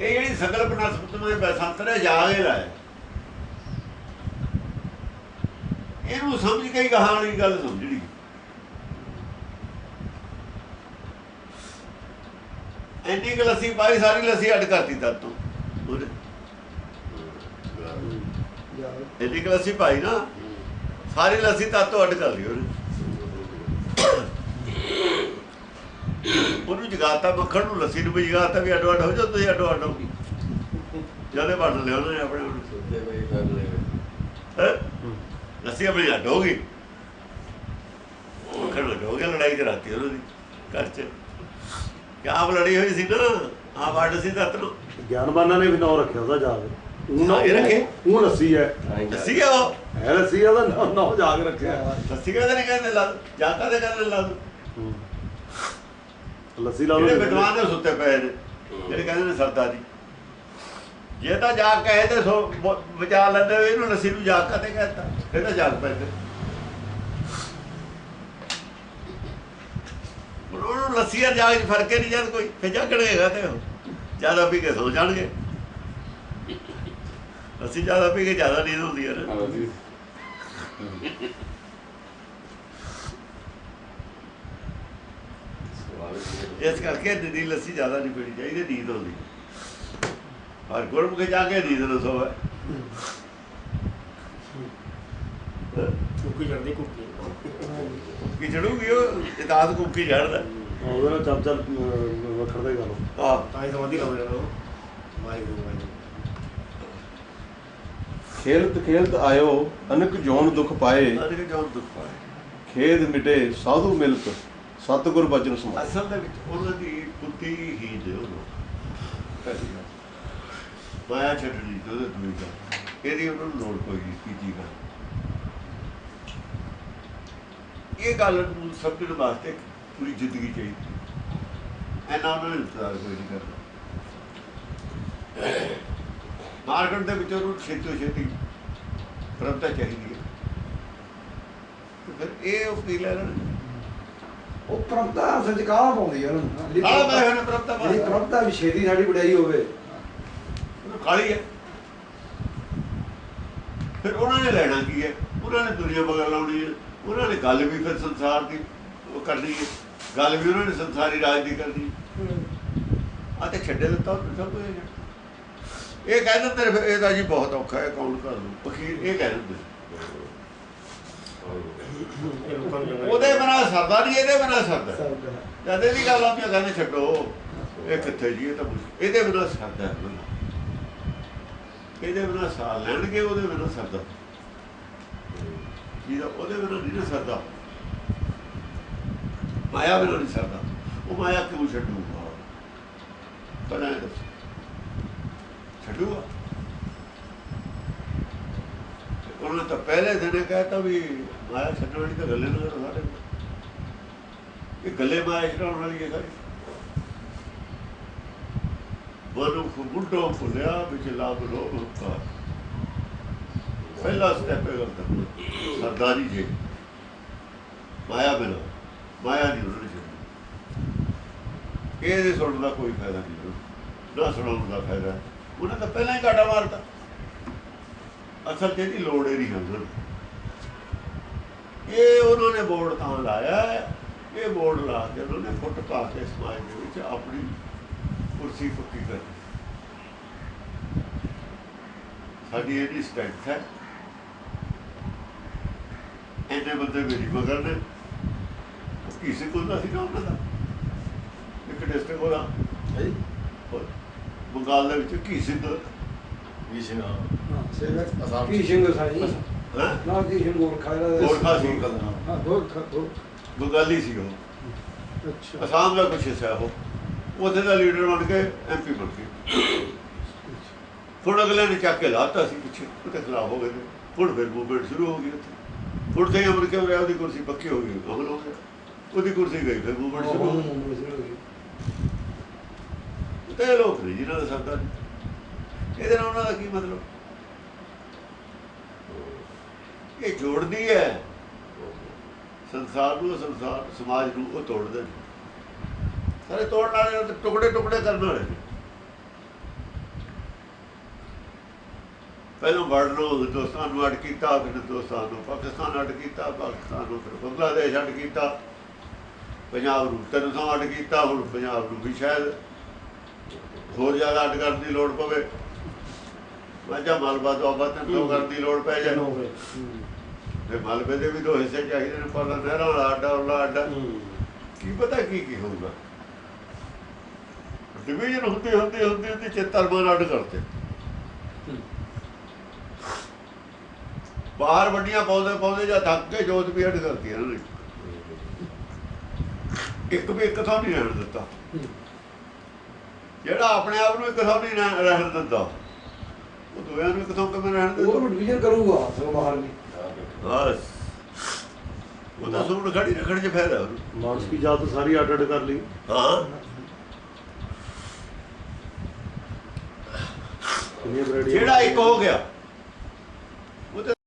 ਇਹ ਜਿਹੜੀ ਸੰਕਲਪ ਨਾਲ ਸੁਤਮੇ ਬਸੰਤਰੇ ਜਾਗੇ ਲਾਏ ਇਹਨੂੰ ਸਮਝ ਕੇ ਹੀ ਕਹਾਂ ਵਾਲੀ ਗੱਲ ਸਮਝਣੀ ਐਨੀ ਕੁ ਲੱਸੀ ਪਾਈ ਸਾਰੀ ਲੱਸੀ ਅੱਡ ਕਰਤੀ ਤਦ ਤੋਂ। ਐਨੀ ਕੁ ਲੱਸੀ ਪਾਈ ਨਾ ਸਾਰੀ ਲੱਸੀ ਤਦ ਤੋਂ ਅੱਡ ਕਰ ਲਈ ਉਹਨੇ। ਉਹਨੂੰ ਜਗਾਤਾ ਮੱਖਣ ਨੂੰ ਲੱਸੀ ਨੂੰ ਵੀ ਜਗਾਤਾ ਵੀ ਅੱਡੋ ਅੱਡ ਹੋ ਜਾ ਤੁਸੀਂ ਅੱਡੋ ਅੱਡ ਹੋ ਜਦੇ ਵੰਡ ਲਿਆ ਉਹਨੇ ਆਪਣੇ ਆਪ ਨੂੰ। ਸੁੱਤੇ ਪਈ ਕਰ ਲੈ ਹੈਂ? ਲੱਸੀ ਆਪਣੀ ਅੱਡ ਹੋ ਗਈ ਮੱਖਣ ਅੱਡ ਹੋ ਗਿਆ ਲੜਾਈ ਕਰਾਤੀ ਉਹਨਾਂ ਦੀ ਘਰ ਚ ਕਿ ਆਪ ਲੜੀ ਹੋਈ ਸੀ ਨਾ ਆਪ ਅੱਡ ਸੀ ਤੱਤ ਨੂੰ ਗਿਆਨਵਾਨਾਂ ਨੇ ਵੀ ਨਾਂ ਰੱਖਿਆ ਉਹਦਾ ਜਾ ਕੇ ਉਹ ਹਾਂ, ਇਹ ਰੱਖੇ। ਉਹ ਲੱਸੀ ਹੈ ਲੱਸੀ ਆ ਉਹ ਹੈ ਲੱਸੀ ਆ ਉਹਦਾ ਨਾਂ- ਨਾਂ ਜਾ ਕੇ ਰੱਖਿਆ ਲੱਸੀ ਕਹਿੰਦੇ ਨਹੀਂ ਕਹਿੰਦੇ ਲਾ ਜਾਂਦਾ ਦੇ ਕਹਿੰਦੇ ਲਾ। ਹੂੰ। ਲੱਸੀ ਲਾ ਲਓ ਜਿਹੜੇ ਵਿਦਵਾਨ ਨੇ ਸੁੱਤੇ ਪਏ ਨੇ ਜਿਹੜੇ ਕਹਿੰਦੇ ਨੇ ਸਰਦਾਰੀ ਜੇ। ਤਾਂ ਜਾਗ ਕਹੇ ਤੇ ਸੋ ਬਚਾ ਲੈਂਦੇ ਹੋ, ਇਹਨੂੰ ਲੱਸੀ ਨੂੰ ਜਾਗ ਕਦੇ ਕਹਿੰਦਾ ਇਹ ਤਾਂ ਜਾਗ ਪੈਂਦੇ। ਉਹਨੂੰ ਲੱਸੀ ਆ ਜਾਗ 'ਚ ਫ਼ਰਕ ਨਹੀਂ ਜਦ ਕੋਈ ਫੇ ਜਾਗਣੇਗਾ ਤੇ ਉਹ? ਜ਼ਿਆਦਾ ਪੀ ਕੇ ਸੋ ਜਾਣਗੇ। ਅਸੀਂ ਜ਼ਿਆਦਾ ਪੀ ਕੇ ਜ਼ਿਆਦਾ ਨੀਂਦ ਹੁੰਦੀ ਹੈ ਨਾ। ਇਸ ਕਰਕੇ ਦੀ ਲੱਸੀ ਜ਼ਿਆਦਾ ਨਹੀਂ ਪੀਣੀ ਚਾਹੀਦੀ ਨੀਂਦ ਆਉਂਦੀ। ਔਰ ਗੁਰਮੁਖ ਜਾ ਕੇ ਨੀਂਦ ਨਾ ਸੋਵੇ। ਕੁੱਕੀ ਚੜਦੀ ਕੁੱਕੀ। ਕੀ ਚੜੂਗੀ ਉਹ ਇਤਾਦ ਕੁੱਕੀ ਚੜਦਾ। ਹਾਂ, ਉਹਦੇ ਨਾਲ ਚੱਲ ਅਹ, ਵੱਖਰਦਾ ਹੀ ਗੱਲ। ਆ ਤਾਂ ਹੀ ਸਮਾਧੀ ਲਾਉਂਦੇ ਨੇ ਉਹ। ਵਾਹਿਗੁਰੂ ਵਾਹਿਗੁਰੂ। ਖੇਲਤ ਖੇਲਤ ਆਇਓ ਅਨਕ ਜੋਨ ਦੁਖ ਪਾਏ। ਅਰੇ ਜੋਨ ਦੁੱਖ ਪਾਏ। ਖੇਦ ਮਿਟੇ ਸਾਧੂ ਮਿਲਤ। ਸਤਿਗੁਰ ਬਚਨ ਸਮਾਏ ਅਸਲ ਦੇ ਵਿੱਚ ਉਹਨਾਂ ਦੀ ਕੁੱਤੀ ਹੀ ਦੇ ਗੱਲ। ਮਾਇਆ ਛੱਡਣੀ ਤੇ ਦੂਈ ਗੱਲ ਇਹਦੀ ਉਹਨਾਂ ਨੂੰ ਲੋੜ ਕੋਈ ਨਹੀਂ ਤੀਜੀ ਗੱਲ। ਇਹ ਗੱਲ ਨੂੰ ਸਮਝਣ ਵਾਸਤੇ ਪੂਰੀ ਜ਼ਿੰਦਗੀ ਚਾਹੀਦੀ ਐਨਾ ਉਹਨਾਂ ਨੇ ਇੰਤਜ਼ਾਰ ਕੋਈ ਨਹੀਂ ਕਰਨਾ। ਮਾਰਕੀਟ ਦੇ ਵਿੱਚ ਉਹਨੂੰ ਛੇਤੀ ਛੇਤੀ ਪ੍ਰਭਤਾ ਚਾਹੀਦੀ ਹੈ। ਫਿਰ ਇਹ ਉਹ ਕੀ ਲੈ ਲੈਣ। ਉਹ ਪ੍ਰਭਤਾ ਕਾਹ ਪਾਉਂਦੀ ਆ ਉਹਨੂੰ ਜਿਹੜੀ ਪ੍ਰਭਤਾ- ਹੋਣਾ ਪ੍ਰਭਤਾ ਜਿਹੜੀ ਪ੍ਰਭਤਾ ਵੀ ਛੇਤੀ ਸਾਡੀ ਵਡਿਆਈ ਹੋਵੇ। ਉਹਨੂੰ ਕਾਲੀ ਹੈ। ਫਿਰ ਉਹਨਾਂ ਨੇ ਲੈਣਾ ਕੀ ਹੈ? ਉਹਨਾਂ ਨੇ ਦੁਨੀਆ ਬਗਲ ਲਾਉਣੀ ਹੈ। ਉਹਨਾਂ ਨੇ ਗੱਲ ਵੀ ਫਿਰ ਸੰਸਾਰ ਦੀ ਉਹ ਕਰਨੀ ਹੈ। ਗੱਲ ਵੀ ਉਹਨਾਂ ਨੇ ਸੰਸਾਰੀ ਰਾਜ ਦੀ ਕਰਨੀ ਆ ਤੇ ਛੱਡੇ ਦਿੱਤਾ ਸਭ ਕੁਝ। ਇਹ ਕਹਿ ਦਿੰਦੇ ਨੇ ਫਿਰ ਇਹ ਤਾਂ ਜੀ ਬਹੁਤ ਔਖਾ ਹੈ ਕੌਣ ਕਰ ਲੂ ਫਕੀਰ ਇਹ ਕਹਿ ਦਿੰਦੇ ਇਹ ਲੋਕਾਂ ਨੂੰ ਚੰਗਾ ਉਹਦੇ ਬਿਨਾਂ ਸਰਦਾ ਨਹੀਂ ਇਹਦੇ ਬਿਨਾਂ ਸਰਦਾ। ਜਦ ਇਹਦੀ ਗੱਲ ਆਉਂਦੀ ਆ ਕਹਿੰਦੇ ਛੱਡੋ ਇਹ ਕਿੱਥੇ ਜੀ ਇਹ ਤਾਂ ਇਹਦੇ ਬਿਨਾਂ ਸਰਦਾ। ਇਹਦੇ ਬਿਨਾਂ ਸਾਹ ਲੈਣਗੇ ਉਹਦੇ ਬਿਨਾਂ ਸਰਦਾ। ਜਿਹਦਾ ਉਹਦੇ ਬਿਨਾਂ ਨਹੀਂ ਸਰਦਾ। ਮਾਇਆ ਬਿਨਾਂ ਨਹੀਂ ਸਰਦਾ। ਉਹ ਮਾਇਆ ਕਿਉਂ ਛੱਡੂਗਾ? ਦੱਸੋ। ਛੱਡੂਗਾ ਤੇ ਉਹਨਾਂ ਤਾਂ ਪਹਿਲੇ ਦਿਨੇ ਕਹਿਤਾ ਵੀ ਮਾਇਆ ਛੱਡਣ ਵਾਲੀ ਤਾਂ ਗੱਲੇ ਨਾ ਕਰੋ ਸਾਡੇ ਇਹ ਗੱਲੇ ਮਾਇਆ ਛਡਾਉਣ ਵਾਲੀ ਹੈ ਸਾਰੀ। ਮਨੁੱਖ ਬੁੱਢੋ ਭੁੱਲਿਆ, ਵਿੱਚ ਲਾਭ ਲੋਭ ਹੁਕਾ ਪਹਿਲਾ ਸਟੈਪ ਹੈ ਗੱਲ ਸਰਦਾਰੀ ਜੀ। ਮਾਇਆ ਬਿਨਾ, ਮਾਇਆ ਨਹੀਂ ਉਹਨਾਂ ਨੇ ਛੱਡੀ ਇਹਦੇ ਸੁਣਨ ਦਾ ਕੋਈ ਫਾਇਦਾ ਨਹੀਂ। ਨਾ ਸੁਣਾਉਣ ਦਾ ਫਾਇਦਾ। ਹੈ। ਉਹਨੇ ਤਾਂ ਪਹਿਲਾਂ ਹੀ ਕਾਟਾ ਮਾਰਤਾ। ਅਸਲ ਤੇ ਇਹਦੀ ਲੋੜ ਹੀ ਨਹੀਂ ਹੈ ਉਹਨਾਂ ਨੂੰ ਇਹ ਉਹਨਾਂ ਨੇ ਬੋਰਡ ਤਾਂ ਲਾਇਆ ਇਹ ਬੋਰਡ ਲਾ ਕੇ ਉਹਨਾਂ ਨੇ ਫੁੱਟ ਪਾ ਕੇ ਸਮਾਜ ਦੇ ਵਿੱਚ ਆਪਣੀ ਕੁਰਸੀ ਪੱਕੀ ਕਰ ਸਾਡੀ ਇਹਦੀ ਸਟ੍ਰੈਂਥ ਹੈ। ਇਹਨੇ ਬੰਦੇ ਮੇਰੀ ਮਗਰ ਨੇ। ਕਿਸੇ ਕੋਲ ਦਾ ਸੀ ਨਾ ਉਹਨਾਂ ਦਾ? ਇੱਕ ਡਿਸਟ੍ਰਿਕਟ ਉਹਦਾ ਹੈ ਬੰਗਾਲ ਦੇ ਵਿੱਚ ਕੀ ਸਿੰਘ ਵੀ ਸਿੰਘ ਹਾਂ ਸੇਵਕ ਕੀ ਸਿੰਘ ਸਾਈ ਹੈ ਨਾ ਕੀ ਸਿੰਘ ਗੋਰਖਾ ਇਹਦਾ ਗੋਰਖਾ ਸੀ ਹਾਂ ਗੋਰਖਾ ਬੰਗਾਲੀ ਸੀ ਉਹ ਅੱਛਾ ਅਸਾਮ ਦਾ ਕੁਛ ਹਿੱਸਾ ਉਹ ਉੱਥੇ ਦਾ ਲੀਡਰ ਬਣ ਕੇ ਐਮਪੀ ਬਣ ਗਏ ਹੁਣ ਅਗਲੇ ਨੇ ਚੱਕ ਕੇ ਲਾਤਾ ਸੀ ਪਿੱਛੇ ਉਹਦੇ ਖਿਲਾਫ ਹੋ ਗਏ ਹੁਣ ਫਿਰ ਮੂਵਮੈਂਟ ਸ਼ੁਰੂ ਹੋ ਗਈ ਉੱਥੇ ਹੁਣ ਤੇ ਅਮਰੀਕਾ ਹੋ ਰਿਹਾ ਉਹਦੀ ਕੁਰਸੀ ਪੱਕੀ ਹੋ ਗਈ ਅਮਲ ਹੋ ਗਿਆ ਉਹਦੀ ਕੁਰਸੀ ਗਈ ਫਿਰ ਮੂਵਮੈਂਟ ਸ਼ੁਰੂ ਹੋ ਗਈ ਤੇ ਲੋਕ ਜਿਹਨਾਂ ਦਾ ਸਰਦਾ ਨਹੀਂ ਇਹਦੇ ਨਾਲ ਉਹਨਾਂ ਦਾ ਕੀ ਮਤਲਬ? ਇਹ ਜੋੜਦੀ ਹੈ। ਸੰਸਾਰ ਨੂੰ, ਸੰਸਾਰ, ਸਮਾਜ ਨੂੰ ਉਹ ਤੋੜਦੇ ਨੇ। ਸਾਰੇ ਤੋੜਨ ਵਾਲੇ ਉਹ ਟੁਕੜੇ ਟੁਕੜੇ ਕਰਨ ਵਾਲੇ ਨੇ। ਪਹਿਲਾਂ ਵਰਡ ਨੂੰ ਹਿੰਦੁਸਤਾਨ ਨੂੰ ਅੱਡ ਕੀਤਾ, ਫਿਰ ਹਿੰਦੁਸਤਾਨ ਨੂੰ ਪਾਕਿਸਤਾਨ ਅੱਡ ਕੀਤਾ, ਪਾਕਿਸਤਾਨ ਨੂੰ ਫਿਰ ਬੰਗਲਾਦੇਸ਼ ਅੱਡ ਕੀਤਾ। ਪੰਜਾਬ ਨੂੰ ਤਿੰਨ ਥਾਂ ਅੱਡ ਕੀਤਾ, ਹੁਣ ਪੰਜਾਬ ਨੂੰ ਵੀ ਸ਼ਾਇਦ ਹੋਰ ਜ਼ਿਆਦਾ ਅੱਡ ਕਰਨ ਦੀ ਲੋੜ ਪਵੇ। ਵਾਜਾ ਮਲਬਾ ਤੋਂ ਆਪਾਂ ਤਿੰਨ ਥਾਂ ਕਰਨ ਦੀ ਲੋੜ ਪੈ ਜਾਏ। ਤੇ ਮਲਬੇ ਦੇ ਵੀ ਦੋ ਹਿੱਸੇ ਚਾਹੀਦੇ ਨੇ ਪਰ ਨਹਿਰਾਂ ਵਾਲਾ ਅੱਡਾ ਹੂੰ। ਕੀ ਪਤਾ ਕੀ ਕੀ ਹੋਊਗਾ। ਡਿਵੀਜ਼ਨ ਹੁੰਦੀ ਹੁੰਦੀ ਹੁੰਦੀ ਹੁੰਦੀ ਚਿੱਤਰ ਮਾਰ ਅੱਡ ਕਰਤੇ। ਬਾਹਰ ਵੱਡੀਆਂ ਪਾਉਂਦੇ ਪਾਉਂਦੇ ਜਾਂ ਥੱਕ ਕੇ ਜੋਤ ਵੀ ਅੱਡ ਕਰਤੀ ਇਹਨਾਂ ਨੇ। ਇੱਕ ਵੀ ਇੱਕ ਥਾਂ ਨਹੀਂ ਰਹਿਣ ਦਿੱਤਾ। ਜਿਹੜਾ ਆਪਣੇ ਆਪ ਨੂੰ ਇੱਕ ਥਾਂ ਨਹੀਂ ਰਹਿ- ਰਹਿਣ ਦਿੰਦਾ ਉਹ ਦੋਆਂ ਨੂੰ ਇੱਕ ਥਾਂ ਕਿਵੇਂ ਰਹਿਣ ਉਹ ਦਿੰਦਾ ਡਿਵੀਜ਼ਨ ਕਰੂਗਾ ਸਗੋਂ ਬਾਹਰ ਵੀ ਬਸ। ਉਹ ਤਾਂ ਸੂਟ ਖੜੀ ਰੱਖਣ 'ਚ ਫਾਇਦਾ ਉਹਨੂੰ ਮਾਨਸ ਕੀ ਜਾਤ ਸਾਰੀ ਅੱਡ ਅੱਡ ਕਰ ਲਈ। ਹਾਂ। ਕਿੰਨੀਆਂ ਵੈਰਾਈਟੀਆਂ ਜਿਹੜਾ ਇੱਕ ਹੋ ਗਿਆ।